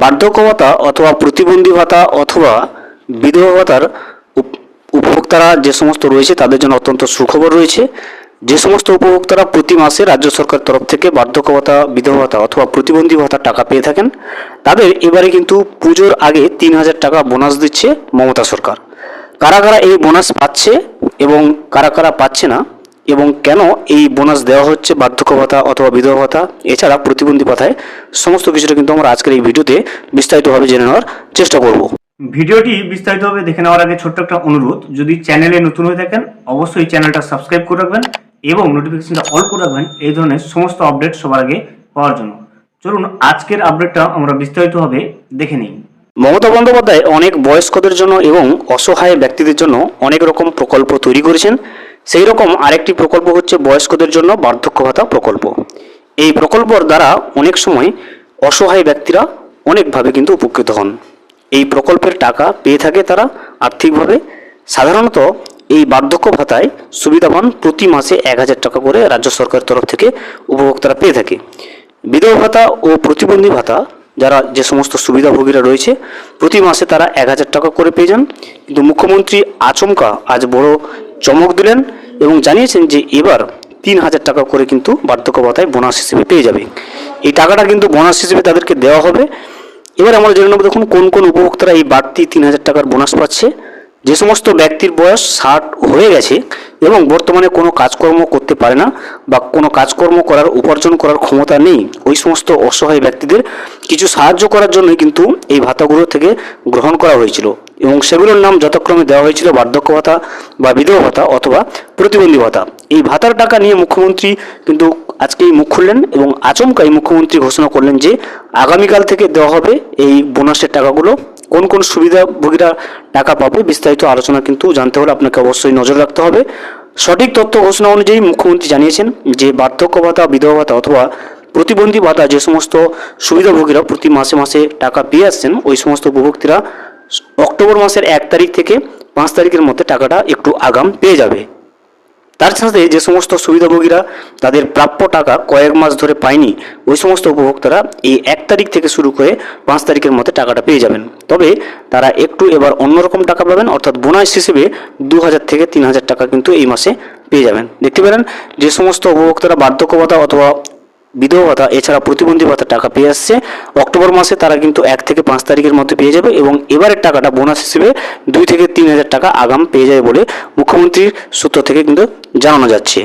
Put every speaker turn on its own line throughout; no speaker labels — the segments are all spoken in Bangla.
বার্ধক্য ভাতা অথবা প্রতিবন্ধী ভাতা অথবা বিধবা ভাতার উপভোক্তারা যে সমস্ত রয়েছে তাদের জন্য অত্যন্ত সুখবর রয়েছে। যে সমস্ত উপভোক্তারা প্রতি মাসে রাজ্য সরকার তরফ থেকে বার্ধক্য ভাতা বিধবা ভাতা অথবা প্রতিবন্ধী ভাতার টাকা পেয়ে থাকেন। তাদের এবারে কিন্তু পুজোর আগে তিন হাজার টাকা বোনাস দিচ্ছে মমতা সরকার। কারা কারা এই বোনাস পাচ্ছে এবং কারা কারা পাচ্ছে না এবং কেন এই বোনাস দেওয়া হচ্ছে বার্ধক্য ভাতা অথবা বিধবা ভাতা এছাড়া প্রতিবন্ধী ভাতায় সমস্ত কিছুটা কিন্তু আমরা আজকের এই ভিডিওতে বিস্তারিতভাবে জেনে নেওয়ার চেষ্টা করব।
ভিডিওটি বিস্তারিতভাবে দেখে নেওয়ার আগে ছোট্ট একটা অনুরোধ যদি চ্যানেলে নতুন হয়ে থাকেন অবশ্যই চ্যানেলটা সাবস্ক্রাইব করে রাখবেন এবং নোটিফিকেশনটা অল করে রাখবেন এই ধরনের সমস্ত আপডেট সবার আগে পাওয়ার জন্য। চলুন আজকের আপডেটটা আমরা বিস্তারিতভাবে দেখে নিই।
মমতা বন্দ্যোপাধ্যায় অনেক বয়স্কদের জন্য এবং অসহায় ব্যক্তিদের জন্য অনেক রকম প্রকল্প তৈরি করেছেন। সেই রকম আরেকটি প্রকল্প হচ্ছে বয়স্কদের জন্য বার্ধক্য ভাতা প্রকল্প। এই প্রকল্পর দ্বারা অনেক সময় অসহায় ব্যক্তিরা অনেকভাবে কিন্তু উপকৃত হন। এই প্রকল্পের টাকা পেয়ে থাকে তারা আর্থিকভাবে। সাধারণত এই বার্ধক্য ভাতায় সুবিধা পান প্রতি মাসে এক হাজার টাকা করে রাজ্য সরকারের তরফ থেকে উপভোক্তারা পেয়ে থাকে। বিধবা ভাতা ও প্রতিবন্ধী ভাতা, যারা যে সমস্ত সুবিধাভোগীরা রয়েছে, প্রতি মাসে তারা এক হাজার টাকা করে পেয়ে যান। কিন্তু মুখ্যমন্ত্রী আচমকা আজ বড় চমক দিলেন এবং জানিয়েছেন যে এবার তিন হাজার টাকা করে কিন্তু বার্ধক্য ভাতায় বোনাস হিসেবে পেয়ে যাবে। এই টাকাটা কিন্তু বোনাস হিসেবে তাদেরকে দেওয়া হবে। এবার আমরা জেনে নেব দেখুন কোন কোন উপভোক্তারা এই বাড়তি তিন হাজার টাকার বোনাস পাচ্ছে। যে সমস্ত ব্যক্তির বয়স ষাট হয়ে গেছে এবং বর্তমানে কোনো কাজকর্ম করতে পারে না বা কোনো কাজকর্ম করার, উপার্জন করার ক্ষমতা নেই, ওই সমস্ত অসহায় ব্যক্তিদের কিছু সাহায্য করার জন্যই কিন্তু এই ভাতাগুলো থেকে গ্রহণ করা হয়েছিল এবং সেগুলোর নাম যথাক্রমে দেওয়া হয়েছিল বার্ধক্য ভাতা বা বিধবা ভাতা অথবা প্রতিবন্ধী ভাতা। এই ভাতার টাকা নিয়ে মুখ্যমন্ত্রী কিন্তু আজকেই মুখ খুললেন এবং আচমকাই মুখ্যমন্ত্রী ঘোষণা করলেন যে আগামীকাল থেকে দেওয়া হবে এই বোনাসের টাকাগুলো। কোন কোন সুবিধাভোগীরা টাকা পাবে বিস্তারিত আলোচনা কিন্তু জানতে হলে আপনাকে অবশ্যই নজর রাখতে হবে। সঠিক তথ্য ঘোষণা অনুযায়ী মুখ্যমন্ত্রী জানিয়েছেন যে বার্ধক্য ভাতা, বিধবা ভাতা অথবা প্রতিবন্ধী ভাতা যে সমস্ত সুবিধাভোগীরা প্রতি মাসে মাসে টাকা পেয়ে আসছেন, ওই সমস্ত উপভোক্তীরা অক্টোবর মাসের এক তারিখ থেকে পাঁচ তারিখের মধ্যে টাকাটা একটু আগাম পেয়ে যাবে। তার সাথে যে সমস্ত সুবিধাভোগীরা তাদের প্রাপ্য টাকা কয়েক মাস ধরে পায়নি, ওই সমস্ত উপভোক্তারা এই এক তারিখ থেকে শুরু করে পাঁচ তারিখের মধ্যে টাকাটা পেয়ে যাবেন। তবে তারা একটু এবার অন্যরকম টাকা পাবেন, অর্থাৎ বোনাস হিসেবে দু হাজার থেকে তিন হাজার টাকা কিন্তু এই মাসে পেয়ে যাবেন। দেখতে পেলেন, যে সমস্ত উপভোক্তারা বার্ধক্য ভাতা অথবা বিধবা ভাতা, এছাড়া প্রতিবন্ধী ভাতা টাকা পেয়ে আসছে। অক্টোবর মাসে তারা কিন্তু এক থেকে পাঁচ তারিখের মধ্যে পেয়ে যাবে এবং এবারের টাকাটা বোনাস হিসেবে দুই থেকে তিন হাজার টাকা আগাম পেয়ে যাবে বলে মুখ্যমন্ত্রীর সূত্র থেকে কিন্তু জানানো যাচ্ছে।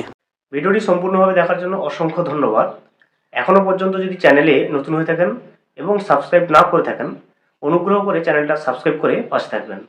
ভিডিওটি সম্পূর্ণভাবে দেখার জন্য অসংখ্য ধন্যবাদ। এখনও পর্যন্ত যদি চ্যানেলে নতুন হয়ে থাকেন এবং সাবস্ক্রাইব না করে থাকেন, অনুগ্রহ করে চ্যানেলটা সাবস্ক্রাইব করে পাশে থাকবেন।